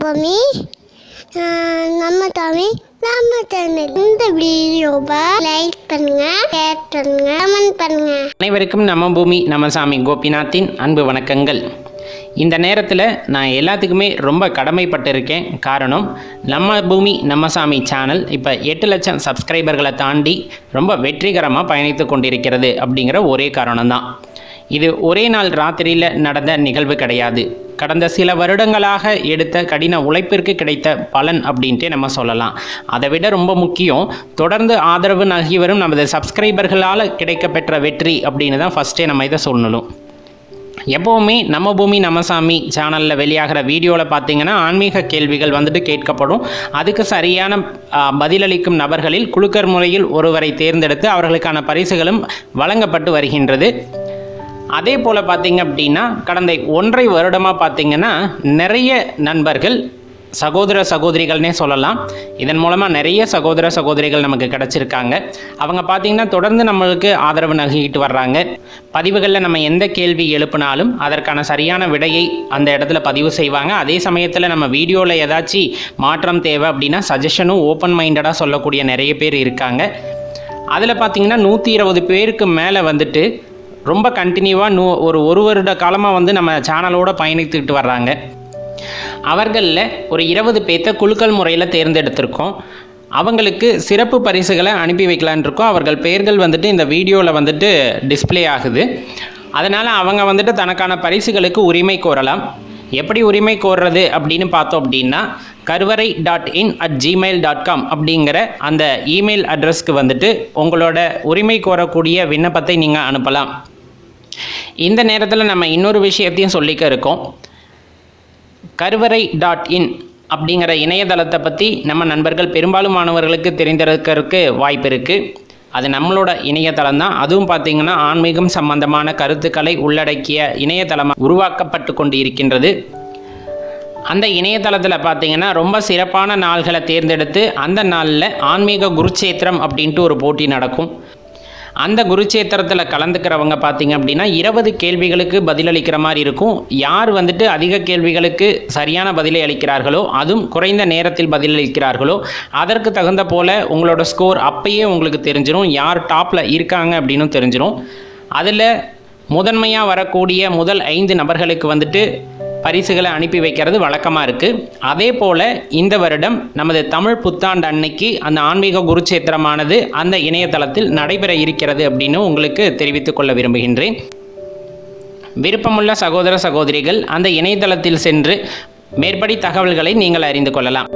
பூமி. நம்ம தமிழ் நம்ம சேனல் இந்த வீடியோவை லைக் பண்ணுங்க ஷேர் பண்ணுங்க கமெண்ட் பண்ணுங்க. அனைவருக்கும் நம்ம பூமி நம்ம சாமி கோபிநாத்தின் அன்பு வணக்கங்கள். இந்த நேரத்தில் நான் எல்லாத்துக்குமே ரொம்ப கடமைப்பட்டிருக்கேன். காரணம் நம்ம பூமி நம்ம சாமி சேனல் இப்போ எட்டு லட்சம் சப்ஸ்கிரைபர்களை தாண்டி ரொம்ப வெற்றிகரமாக பயணித்து கொண்டிருக்கிறது அப்படிங்கிற ஒரே காரணம்தான். இது ஒரே நாள் ராத்திரியில் நடந்த நிகழ்வு கிடையாது. கடந்த சில வருடங்களாக எடுத்த கடின உழைப்பிற்கு கிடைத்த பலன் அப்படின்ட்டு நம்ம சொல்லலாம். அதை விட ரொம்ப முக்கியம் தொடர்ந்து ஆதரவு நல்கி வரும் நமது சப்ஸ்கிரைபர்களால் கிடைக்கப்பெற்ற வெற்றி அப்படின்னு தான் ஃபஸ்ட்டே நம்ம இதை சொல்லணும். எப்போவுமே நம்ம பூமி நம்ம சாமி சேனலில் வெளியாகிற வீடியோவில் பார்த்தீங்கன்னா ஆன்மீக கேள்விகள் வந்துட்டு கேட்கப்படும். அதுக்கு சரியான பதிலளிக்கும் நபர்களில் குலுக்கர் முறையில் ஒருவரை தேர்ந்தெடுத்து அவர்களுக்கான பரிசுகளும் வழங்கப்பட்டு வருகின்றது. அதே போல் பார்த்தீங்க அப்படின்னா கடந்த ஒன்றை வருடமாக பார்த்தீங்கன்னா நிறைய நண்பர்கள் சகோதர சகோதரிகள்னே சொல்லலாம். இதன் மூலமாக நிறைய சகோதர சகோதரிகள் நமக்கு கிடச்சிருக்காங்க. அவங்க பார்த்திங்கன்னா தொடர்ந்து நம்மளுக்கு ஆதரவு நல்கிட்டு வர்றாங்க. பதிவுகளில் நம்ம எந்த கேள்வி எழுப்பினாலும் அதற்கான சரியான விடையை அந்த இடத்துல பதிவு செய்வாங்க. அதே சமயத்தில் நம்ம வீடியோவில் ஏதாச்சும் மாற்றம் தேவை அப்படின்னா சஜஷனும் ஓப்பன் மைண்டடாக சொல்லக்கூடிய நிறைய பேர் இருக்காங்க. அதில் பார்த்தீங்கன்னா நூற்றி இருபது பேருக்கு மேலே வந்துட்டு ரொம்ப கண்டினியூவாக நூ ஒரு ஒரு வருட காலமாக வந்து நம்ம சேனலோடு பயணித்துக்கிட்டு வர்றாங்க. அவர்களில் ஒரு இருபது பேர்த்த குலுக்கல் முறையில் தேர்ந்தெடுத்திருக்கோம். அவங்களுக்கு சிறப்பு பரிசுகளை அனுப்பி வைக்கலான் இருக்கோம். அவர்கள் பெயர்கள் வந்துட்டு இந்த வீடியோவில் வந்துட்டு டிஸ்ப்ளே ஆகுது. அதனால் அவங்க வந்துட்டு தனக்கான பரிசுகளுக்கு உரிமை கோரலாம். எப்படி உரிமை கோர்றது அப்படின்னு பார்த்தோம் அப்படின்னா Karuvarai dot in at Gmail dot com அப்படிங்கிற அந்த இமெயில் அட்ரஸ்க்கு வந்துட்டு உங்களோட உரிமை கோரக்கூடிய விண்ணப்பத்தை நீங்கள் அனுப்பலாம். இந்த நேரத்தில் நம்ம இன்னொரு விஷயத்தையும் சொல்லிக்க இருக்கோம். கருவறை டாட் இன் அப்படிங்கிற இணையதளத்தை பற்றி நம்ம நண்பர்கள் பெரும்பாலும் மாணவர்களுக்கு தெரிந்திருக்கிறதுக்கு வாய்ப்பு இருக்குது அது நம்மளோட இணையதளம் தான். அதுவும் பார்த்திங்கன்னா ஆன்மீகம் சம்பந்தமான கருத்துக்களை உள்ளடக்கிய இணையதளமாக உருவாக்கப்பட்டு கொண்டு இருக்கின்றது அந்த இணையதளத்தில் பார்த்தீங்கன்னா ரொம்ப சிறப்பான நாள்களை தேர்ந்தெடுத்து அந்த நாளில் ஆன்மீக குருச்சேத்திரம் அப்படின்ட்டு ஒரு போட்டி நடக்கும். அந்த குருச்சேத்திரத்தில் கலந்துக்கிறவங்க பார்த்தீங்க அப்படின்னா இருபது கேள்விகளுக்கு பதிலளிக்கிற மாதிரி இருக்கும். யார் வந்துட்டு அதிக கேள்விகளுக்கு சரியான பதிலை அளிக்கிறார்களோ அதுவும் குறைந்த நேரத்தில் பதிலளிக்கிறார்களோ அதற்கு தகுந்த போல் உங்களோட ஸ்கோர் அப்பயே உங்களுக்கு தெரிஞ்சிடும் யார் டாப்பில் இருக்காங்க அப்படின்னு தெரிஞ்சிடும் அதில் முதன்மையாக வரக்கூடிய முதல் ஐந்து நபர்களுக்கு வந்துட்டு பரிசுகளை அனுப்பி வைக்கிறது வழக்கமாக இருக்குது அதே போல் இந்த வருடம் நமது தமிழ் புத்தாண்டு அன்னைக்கு அந்த ஆன்மீக குருச்சேத்திரமானது அந்த இணையதளத்தில் நடைபெற இருக்கிறது அப்படின்னு உங்களுக்கு தெரிவித்துக் கொள்ள விரும்புகின்றேன். விருப்பமுள்ள சகோதர சகோதரிகள் அந்த இணையதளத்தில் சென்று மேற்படி தகவல்களை நீங்கள் அறிந்து கொள்ளலாம்.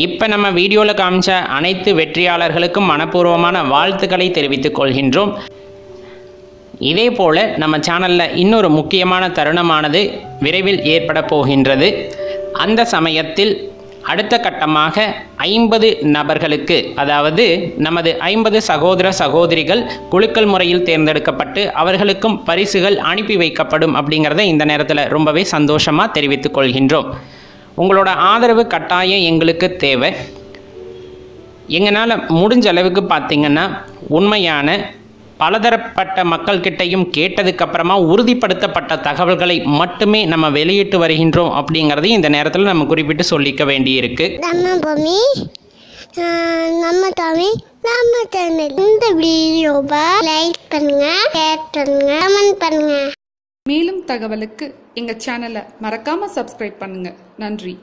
இப்போ நம்ம வீடியோவில் காமிச்ச அனைத்து வெற்றியாளர்களுக்கும் மனப்பூர்வமான வாழ்த்துக்களை தெரிவித்துக் கொள்கின்றோம். இதே போல் நம்ம சேனலில் இன்னொரு முக்கியமான தருணமானது விரைவில் ஏற்பட போகின்றது. அந்த சமயத்தில் அடுத்த கட்டமாக ஐம்பது நபர்களுக்கு அதாவது நமது ஐம்பது சகோதர சகோதரிகள் குலுக்கல் முறையில் தேர்ந்தெடுக்கப்பட்டு அவர்களுக்கும் பரிசுகள் அனுப்பி வைக்கப்படும் அப்படிங்கிறத இந்த நேரத்தில் ரொம்பவே சந்தோஷமாக தெரிவித்துக் கொள்கின்றோம். உங்களோட ஆதரவு கட்டாயம் எங்களுக்கு தேவை. எங்களால் முடிஞ்ச அளவுக்கு பார்த்திங்கன்னா உண்மையான பலதரப்பட்ட மக்கள்கிட்டையும் கேட்டதுக்கப்புறமா உறுதிப்படுத்தப்பட்ட தகவல்களை மட்டுமே நம்ம வெளியிட்டு வருகின்றோம் அப்படிங்கிறதையும் இந்த நேரத்தில் நம்ம குறிப்பிட்டு சொல்லிக்க வேண்டியிருக்கு. நம்ம பூமி நம்ம தமிழ் நம்ம சேனல் இந்த வீடியோவை லைக் பண்ணுங்க ஷேர் பண்ணுங்க கமெண்ட் பண்ணுங்க. மேலும் தகவலுக்கு எங்க சேனலை மறக்காம சப்ஸ்கிரைப் பண்ணுங்க. நன்றி.